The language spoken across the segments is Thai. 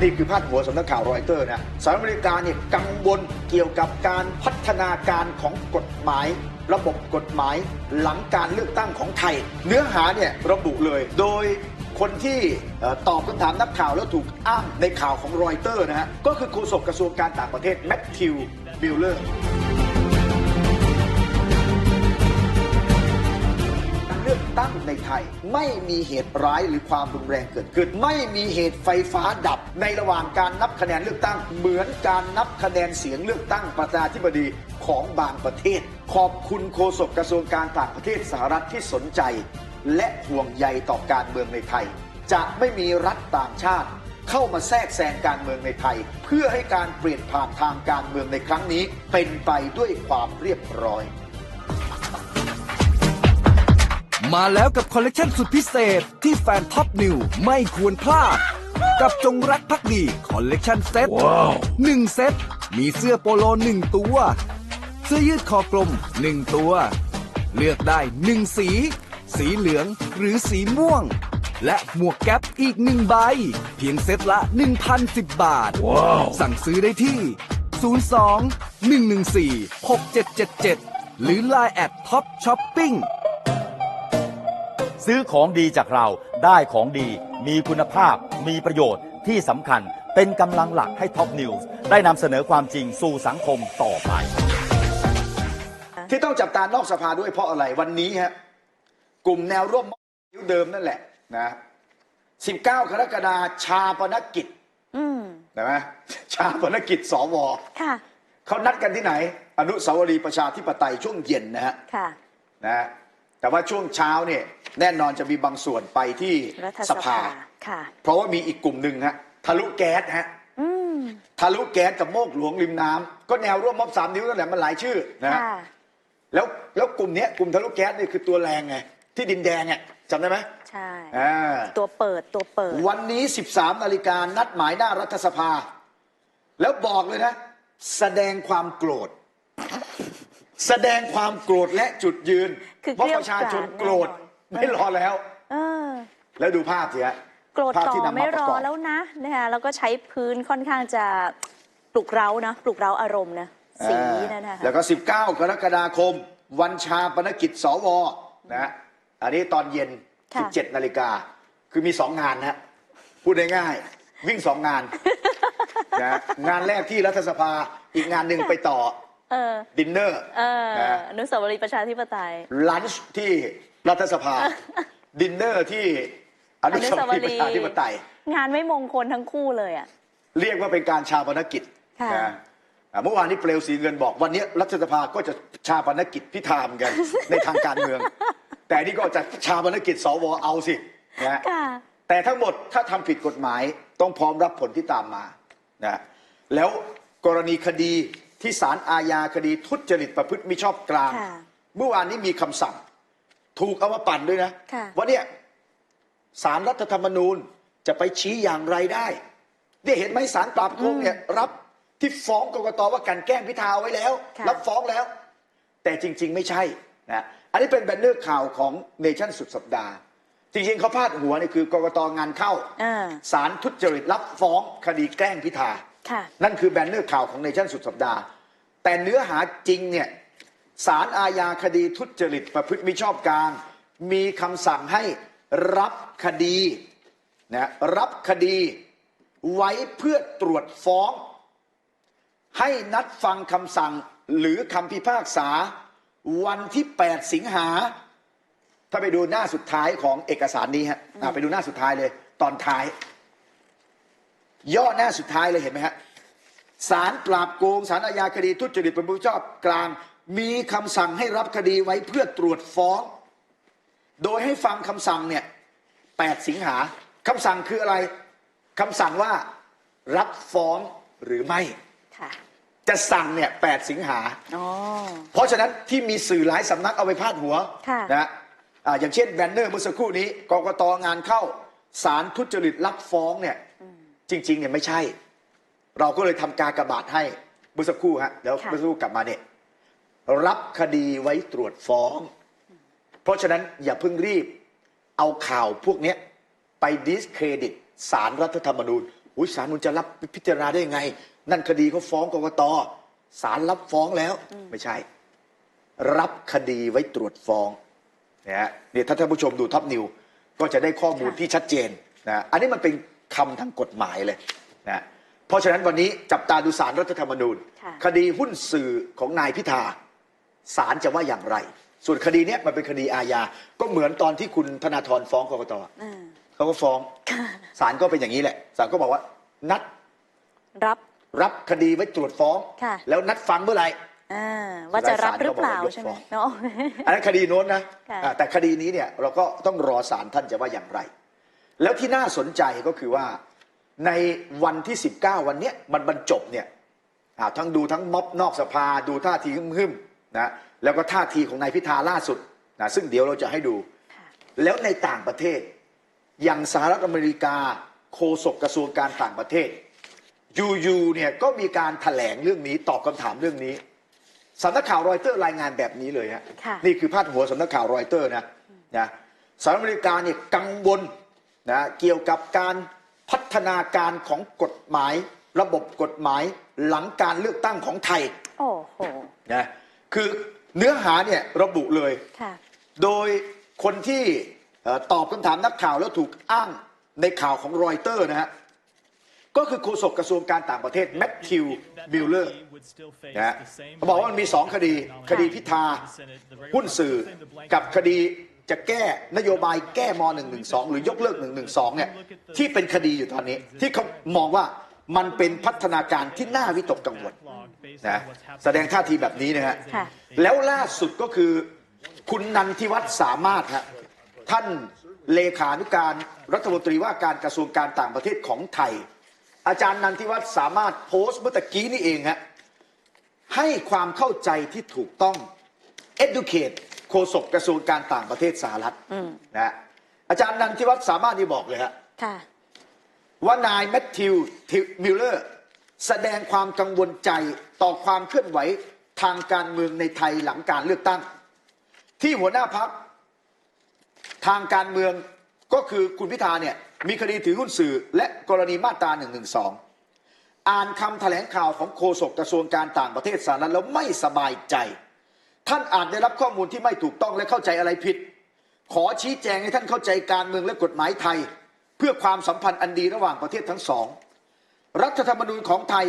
นี่คือพาดหัวสำนักข่าวรอยเตอร์นะสหรัฐอเมริกาเนี่ยกังวลเกี่ยวกับการพัฒนาการของกฎหมาย ระบบกฎหมายหลังการเลือกตั้งของไทย เนื้อหาเนี่ยระบุเลยโดยคนที่ตอบคำถามนักข่าวแล้วถูกอ้างในข่าวของรอยเตอร์นะฮะก็คือโฆษกกระทรวงการต่างประเทศแมทธิวบิลเลอร์างในไทย ไม่มีเหตุร้ายหรือความรุนแรงเกิดขึ้น ไม่มีเหตุไฟฟ้าดับ ในระหว่างการนับคะแนนเลือกตั้ง เหมือนการนับคะแนนเสียงเลือกตั้งประธานาธิบดีของบางประเทศ ขอบคุณโฆษกกระทรวงการต่างประเทศสหรัฐที่สนใจ และห่วงใยต่อการเมืองในไทย จะไม่มีรัฐต่างชาติเข้ามาแทรกแซงการเมืองในไทย เพื่อให้การเปลี่ยนผ่านทางการเมืองในครั้งนี้ เป็นไปด้วยความเรียบร้อย มาแล้วกับคอลเลกชันสุดพิเศษที่แฟนท็อปนิวไม่ควรพลาด กับจงรักภักดีคอลเลกชันเซ็ตหนึ่งเซ็ตมีเสื้อโปโลหนึ่งตัว เสื้อยืดคอกลมหนึ่งตัว เลือกได้หนึ่งสี สีเหลืองหรือสีม่วง และหมวกแก๊ปอีกหนึ่งใบ เพียงเซ็ตละ 1,010 บาทสั่งซื้อได้ที่ 02 114 6777 หรือ Line แอดท็อปช้อปปิ้ง ซื้อของดีจากเราได้ของดี มีคุณภาพ มีประโยชน์ที่สำคัญเป็นกำลังหลักให้ท็อปนิวส์ได้นำเสนอความจริงสู่สังคมต่อไป ที่ต้องจับตานอกสภาด้วยเพราะอะไรวันนี้ฮะกลุ่มแนวร่วมยุเดิมนั่นแหละนะ19กรกฎาคมชาปนกิจอืมนะไหมชาปนกิจสวค่ะเขานัดกันที่ไหน อนุสาวรีย์ประชาธิปไตยช่วงเย็นนะฮะค่ะนะฮะแต่ว่าช่วงเช้าเนี่ย แน่นอนจะมีบางส่วนไปที่รัฐสสภาภาค่ะ เพราะว่ามีอีกกลุ่มหนึ่งฮะทะลุแก๊สฮะอืมทะลุแก๊สกับโมกหลวงริมน้ำก็แนวร่วมม็อบสามนิ้วนั่นแหละมันหลายชื่อนะฮะค่ะแล้วแล้วกลุ่มเนี้ยกลุ่มทะลุแก๊สนี่คือตัวแรงไงที่ดินแดงอะจำได้ไหมใช่อ่าตัวเปิดตัวเปิด วันนี้ 13นาฬิกานัดหมายหน้ารัฐสภา แล้วบอกเลยนะ แสดงความโกรธ แสดงความโกรธและจุดยืนคือเพราะเกรี้ยวประชาชนกราดโกรธแน่นอน ไม่รอแล้ว เออ แล้วดูภาพสิฮะ โกรธภาพต่อที่นำไม่มาปรระอกอบ แล้วนะนะคะแล้วก็ใช้พื้นค่อนข้างจะปลุกเร้านะปลุกเร้าอารมณ์นะสีอ่านั่นนะคะ แล้วก็ 19 กรกฎาคม วันชาปนกิจสวนะฮะอันนี้ตอนเย็น ค่ะ 17 นาฬิกา คือมีสองงานนะฮะพูดง่ายๆ วิ่งสองงานนะฮะงานแรกที่รัฐสภาอีกงานหนึ่งไปต่อเออดินเนอร์เออนะอนุสาวรีย์ประชาธิปไตย ลันช์ที่ รัฐสภา ดินเนอร์ที่อนุสาวรีย์ประชาธิปไตย งานไม่มงคลทั้งคู่เลยอะ เรียกว่าเป็นการชาปนกิจค่ะนะอ่าเมื่อวานนี้เปลวสีเงินบอกวันนี้รัฐสภาก็จะชาปนกิจพิธามกัน ในทางการเมือง แต่นี่ก็จะชาปนกิจสวเอาสินะค่ะแต่ทั้งหมดถ้าทำผิดกฎหมายต้องพร้อมรับผลที่ตามมานะแล้วกรณีคดีที่ศาลอาญาคดีทุจริตประพฤติมิชอบกลางค่ะเมื่อวานนี้มีคำสั่ง ถูกเอามาปั่นด้วยนะค่ะ ว่าเนี่ยสารรัฐธรรมนูญจะไปชี้อย่างไรได้เนี่ยเห็นไหมสารปราบโกงเนี่ยรับที่ฟ้องกกตว่ากลันแกล้งพิธาไว้แล้ว ค่ะ รับฟ้องแล้ว แต่จริง ๆ ไม่ใช่นะอันนี้เป็นแบนเนอร์ข่าวของเนชั่นสุดสัปดาห์ จริง ๆเขาพาดหัวนี่คือกกตงานเข้าอ่าสารทุจริตรับฟ้องคดีแกล้งพิธา ค่ะ นั่นคือแบนเนอร์ข่าวของเนชั่นสุดสัปดาห์ แต่เนื้อหาจริงเนี่ย สารอาญาคดีทุจริตประพฤติมิชอบกลาง มีคำสั่งให้รับคดีนะรับคดีไว้เพื่อตรวจฟ้อง ให้นัดฟังคำสั่งหรือคำพิพากษา วันที่ 8 สิงหา ถ้าไปดูหน้าสุดท้ายของเอกสารนี้ฮะไปดูหน้าสุดท้ายเลย ตอนท้าย ย่อหน้าสุดท้ายเลยเห็นไหมฮะศาลปราบโกงศาลอาญาคดีทุจริตประพฤติมิชอบกลาง มีคำสั่งให้รับคดีไว้เพื่อตรวจฟ้อง โดยให้ฟังคำสั่งเนี่ย8สิงหาคำสั่งคืออะไรคำสั่งว่ารับฟ้องหรือไม่ค่ะจะสั่งเนี่ย8สิงหาอ๋อเพราะฉะนั้นที่มีสื่อหลายสำนักเอาไปพาดหัวค่ะนะอ่าอย่างเช่นแบนเนอร์เมื่อสักครู่นี้กกตงานเข้าสารทุจริตรับฟ้องเนี่ยจริงๆเนี่ยไม่ใช่ เราก็เลยทำกากบาทให้เมื่อสักครู่ฮะเดี๋ยวค่ะเมื่อสักครู่กลับมาเนี่ย รับคดีไว้ตรวจฟ้อง เพราะฉะนั้นอย่าเพิ่งรีบ เอาข่าวพวกเนี้ยไปดิสเครดิตสารรัฐธรรมนูญอุ้ยศาลนุนจะรับพิจารณาได้ยังไง นั่นคดีเขาฟ้องกกตศาลรับฟ้องแล้ว ไม่ใช่ รับคดีไว้ตรวจฟ้องนะฮะเนี่ยถ้าท่านผู้ชมดูท็อปนิว ก็จะได้ข้อมูลค่ะที่ชัดเจนนะอันนี้มันเป็นคำทางกฎหมายเลยนะเพราะฉะนั้นวันนี้จับตาดูสารรัฐธรรมนูญค่ะคดีหุ้นสื่อของนายพิธา ศาลจะว่าอย่างไร ส่วนคดีเนี้ยมันเป็นคดีอาญา ก็เหมือนตอนที่คุณธนาธรฟ้องกกตอ่าเขาก็ฟ้องศาลก็เป็นอย่างนี้แหละศาลก็บอกว่า นัดรับ รับคดีไว้ตรวจฟ้อง ค่ะ แล้วนัดฟังเมื่อไหร่ อ่าว่าจะรับหรือเปล่าใช่ไหมเนาะ อันนั้นคดีโน้นนะค่ะ อ่าแต่คดีนี้เนี่ยเราก็ต้องรอศาลท่านจะว่าอย่างไร แล้วที่น่าสนใจก็คือว่า ในวันที่ 19 วันเนี้ยมันบรรจบเนี่ยอ่าทั้งดูทั้งม็อบนอกสภาดูท่าทีหึ่มๆ นะแล้วก็ท่าทีของนายพิธาล่าสุดนะซึ่งเดี๋ยวเราจะให้ดู แล้วในต่างประเทศ อย่างสหรัฐอเมริกาโฆษกกระทรวงการต่างประเทศยูยูเนี่ยก็มีการถแถลงเรื่องนี้ตอบคำถามเรื่องนี้สำนักข่าวรอยเตอร์รายงานแบบนี้เลยฮะค่ะนี่คือพาดหัวสำนักข่าวรอยเตอร์นะนะสหรัฐอเมริกาเนี่ยกังวลนะเกี่ยวกับการพัฒนาการของกฎหมาย ระบบกฎหมายหลังการเลือกตั้งของไทย โอ้โหนะ คือเนื้อหาเนี่ยระบุเลย ค่ะ โดยคนที่เอ่อตอบคำถามนักข่าวแล้วถูกอ้างในข่าวของรอยเตอร์นะฮะ ก็คือโฆษกกระทรวงการต่างประเทศแมทธิวบิลเลอร์ นะฮะเขาบอกว่ามันมีสองคดีคดีพิธาหุ้นสื่อกับคดีจะแก้นโยบายแก้ม .112 หรือยกเลิก 112 เนี่ยที่เป็นคดีอยู่ตอนนี้ ที่เขามองว่ามันเป็นพัฒนาการที่น่าวิตกกังวล นะแสดงท่าทีแบบนี้นะฮะค่ะ แล้วล่าสุดก็คือคุณนันทิวัฒน์สามารถฮะท่านเลขานุการรัฐมนตรีว่าการกระทรวงการต่างประเทศของไทย อาจารย์นันทิวัฒน์สามารถโพสต์เมื่อตะกี้นี่เองฮะให้ความเข้าใจที่ถูกต้อง educate โฆษกกระทรวงการต่างประเทศสหรัฐอืมนะฮะอาจารย์นันทิวัฒน์สามารถนี่บอกเลยฮะค่ะว่านายแมทธิวมิลเลอร์ แสดงความกังวลใจต่อความเคลื่อนไหวทางการเมืองในไทยหลังการเลือกตั้ง ที่หัวหน้าพักทางการเมืองก็คือคุณพิธาเนี่ยมีคดีถือหุ้นสื่อและกรณีมาตรา1นึอ่านคำแถลงข่าวของโฆษกกระทรวงการต่างประเทศสหรัฐแล้วไม่สบายใจ ท่านอาจได้รับข้อมูลที่ไม่ถูกต้องและเข้าใจอะไรผิด ขอชี้แจงให้ท่านเข้าใจการเมืองและกฎหมายไทย เพื่อความสัมพันธ์อันดีระหว่างประเทศทั้งสอง รัฐธรรมนูญของไทย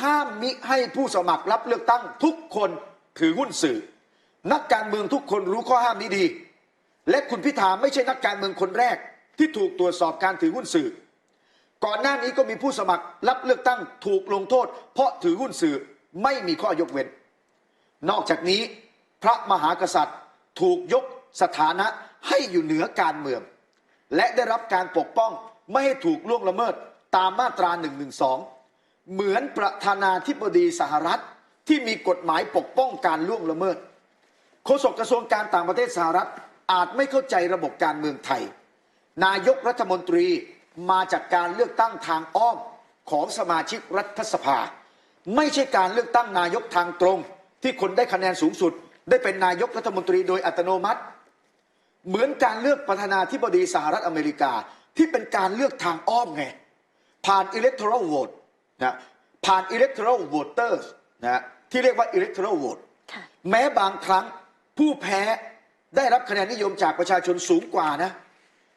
ห้ามมิให้ผู้สมัครรับเลือกตั้งทุกคนถือหุ้นสื่อ นักการเมืองทุกคนรู้ข้อห้ามนี้ดี และคุณพิธาไม่ใช่นักการเมืองคนแรก ที่ถูกตรวจสอบการถือหุ้นสื่อ ก่อนหน้านี้ก็มีผู้สมัครรับเลือกตั้งถูกลงโทษ เพราะถือหุ้นสื่อไม่มีข้อยกเว้น นอกจากนี้ พระมหากษัตริย์ถูกยกสถานะให้อยู่เหนือการเมือง และได้รับการปกป้องไม่ให้ถูกล่วงละเมิด ตามมาตรา 112 เหมือนประธานาธิบดีสหรัฐที่มีกฎหมายปกป้องการล่วงละเมิดโฆษกกระทรวงการต่างประเทศสหรัฐอาจไม่เข้าใจระบบการเมืองไทย นายกรัฐมนตรีมาจากการเลือกตั้งทางอ้อมของสมาชิกรัฐสภา ไม่ใช่การเลือกตั้งนายกทางตรง ที่คนได้คะแนนสูงสุด ได้เป็นนายกรัฐมนตรีโดยอัตโนมัติ เหมือนการเลือกประธานาธิบดีสหรัฐอเมริกาที่เป็นการเลือกทางอ้อมไง ผ่าน electoral vote นะผ่าน electoral voters นะที่เรียกว่า electoral vote ค่ะแม้บางครั้งผู้แพ้ได้รับคะแนนนิยมจากประชาชนสูงกว่านะ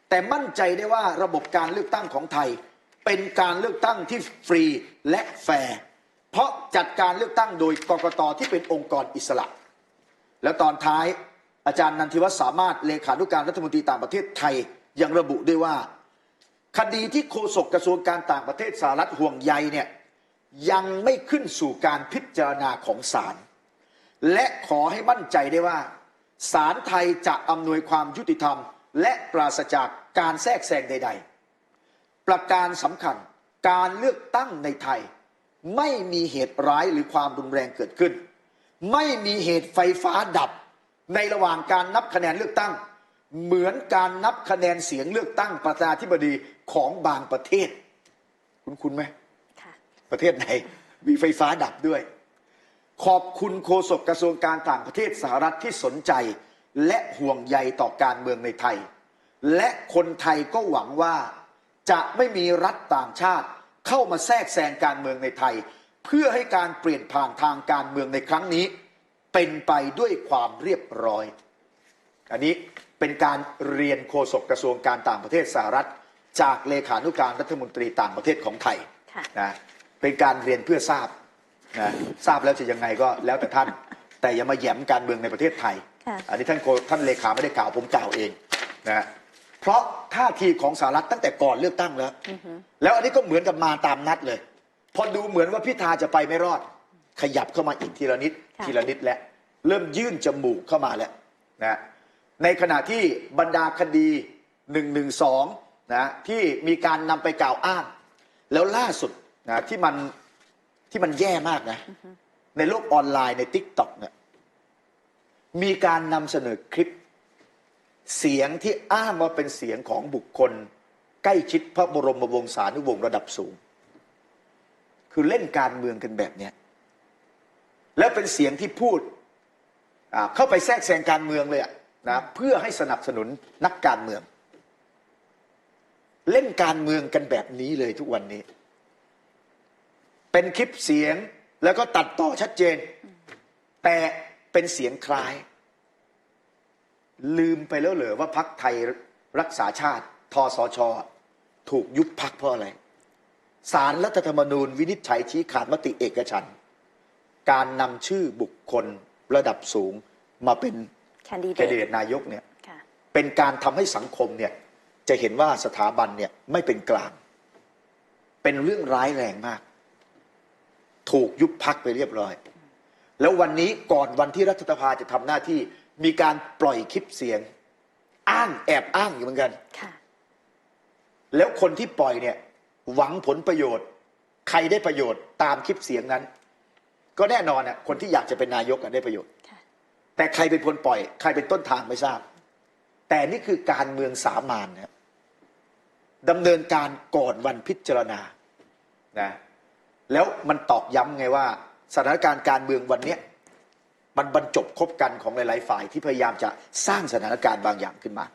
แต่มั่นใจได้ว่าระบบการเลือกตั้งของไทย เป็นการเลือกตั้งที่ฟรีและแฟร์เพราะจัดการเลือกตั้งโดยกกตที่เป็นองค์กรอิสระ แล้วตอนท้ายอาจารย์นันทิวัฒน์สามารถเลขานุการรัฐมนตรีต่างประเทศไทยยังระบุด้วยว่า คดีที่โฆษกกระทรวงการต่างประเทศสหรัฐห่วงใยเนี่ยยังไม่ขึ้นสู่การพิจารณาของศาลและขอให้มั่นใจได้ว่าศาลไทยจะอำนวยความยุติธรรม และปราศจากการแทรกแซงใด ๆ ประการสำคัญการเลือกตั้งในไทย ไม่มีเหตุร้ายหรือความรุนแรงเกิดขึ้น ไม่มีเหตุไฟฟ้าดับในระหว่างการนับคะแนนเลือกตั้ง เหมือนการนับคะแนนเสียงเลือกตั้งประธานาธิบดีของบางประเทศ คุณคุณไหมค่ะประเทศไหน มีไฟฟ้าดับด้วย ขอบคุณโฆษกกระทรวงการต่างประเทศสหรัฐที่สนใจ และห่วงใยต่อการเมืองในไทย และคนไทยก็หวังว่า จะไม่มีรัฐต่างชาติ เข้ามาแทรกแซงการเมืองในไทย เพื่อให้การเปลี่ยนผ่านทางการเมืองในครั้งนี้ เป็นไปด้วยความเรียบร้อย อันนี้ เป็นการเรียนโฆษกกระทรวงการต่างประเทศสหรัฐ จากเลขานุการรัฐมนตรีต่างประเทศของไทยค่ะ นะเป็นการเรียนเพื่อทราบนะทราบแล้วจะยังไงก็แล้วแต่ท่าน แต่อย่ามาแหย้มการเมืองในประเทศไทย ค่ะ อันนี้ท่านโฆท่านเลขาไม่ได้กล่าวผมกล่าวเองนะเพราะท่าทีของสหรัฐตั้งแต่ก่อนเลือกตั้งแล้ว แล้วอันนี้ก็เหมือนกับมาตามนัดเลย พอดูเหมือนว่าพิธาจะไปไม่รอด ขยับเข้ามาอีกทีละนิด ค่ะ ทีละนิดแล้วเริ่มยื่นจมูกเข้ามาแล้วนะ ในขณะที่บรรดาคดี1นึนะที่มีการนำไปกล่าวอ้าง แล้วล่าสุดนะที่มันที่มันแย่มากนะ ในโลกออนไลน์ในทิกต็อกเนี่ยมีการนำเสนอคลิป เสียงที่อ้างว่าเป็นเสียงของบุคคล ใกล้ชิดพระบรมวงศานุวงศ์ระดับสูง คือเล่นการเมืองกันแบบเนี้ยแล้วเป็นเสียงที่พูดอ่าเข้าไปแทรกแซงการเมืองเลยอะ นะเพื่อให้สนับสนุนนักการเมือง เล่นการเมืองกันแบบนี้เลยทุกวันนี้ เป็นคลิปเสียงแล้วก็ตัดต่อชัดเจน แต่เป็นเสียงคล้าย ลืมไปแล้วเหรอว่าพักไทยรักษาชาติทสช ถูกยุบพักเพราะอะไรสารรัฐธรรมนูญวินิจฉัยชี้ขาดมติเอกฉัน การนำชื่อบุคคลระดับสูงมาเป็น แคนดิเดแคนดิเดตตนายกเนี่ยค่ะเป็นการทำให้สังคมเนี่ยจะเห็นว่าสถาบันเนี่ยไม่เป็นกลาง เป็นเรื่องร้ายแรงมาก ถูกยุบพักไปเรียบร้อย แล้ววันนี้ก่อนวันที่รัฐสภาจะทำหน้าที่มีการปล่อยคลิปเสียง อ้างแอบอ้างอยู่เหมือนกันค่ะแล้วคนที่ปล่อยเนี่ย หวังผลประโยชน์ ใครได้ประโยชน์ตามคลิปเสียงนั้น ก็แน่นอนน่ะคนที่อยากจะเป็นนายกอะได้ประโยชน์ค่ะ แต่ใครเป็นคนปล่อย ใครเป็นต้นทางไม่ทราบ แต่นี่คือการเมืองสามานนะดำเนินการก่อนวันพิจารณานะแล้วมันตอกย้ำไงว่าสถานการณ์การเมืองวันนี้มันบรรจบคบกันของหลาย ๆ ฝ่ายที่พยายามจะสร้างสถานการณ์บางอย่างขึ้นมา